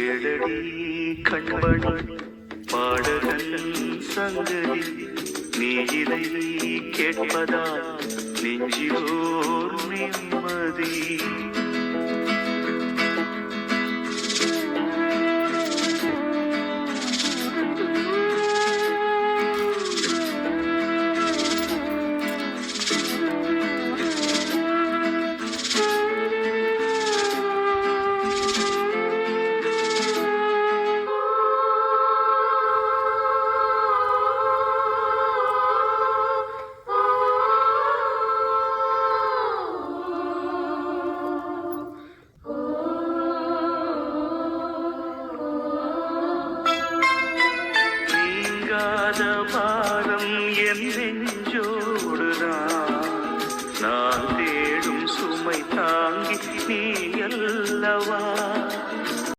கேளடி கண்மணி பாடகன் சங்கதி? நீ இதை கேட்பதா நெஞ்சிலோர் நிம்மதி. தாங்காத பாரம் என் நெஞ்சோடுதான். நான் தேடும் சுமை தாங்கி நீ அல்லவா?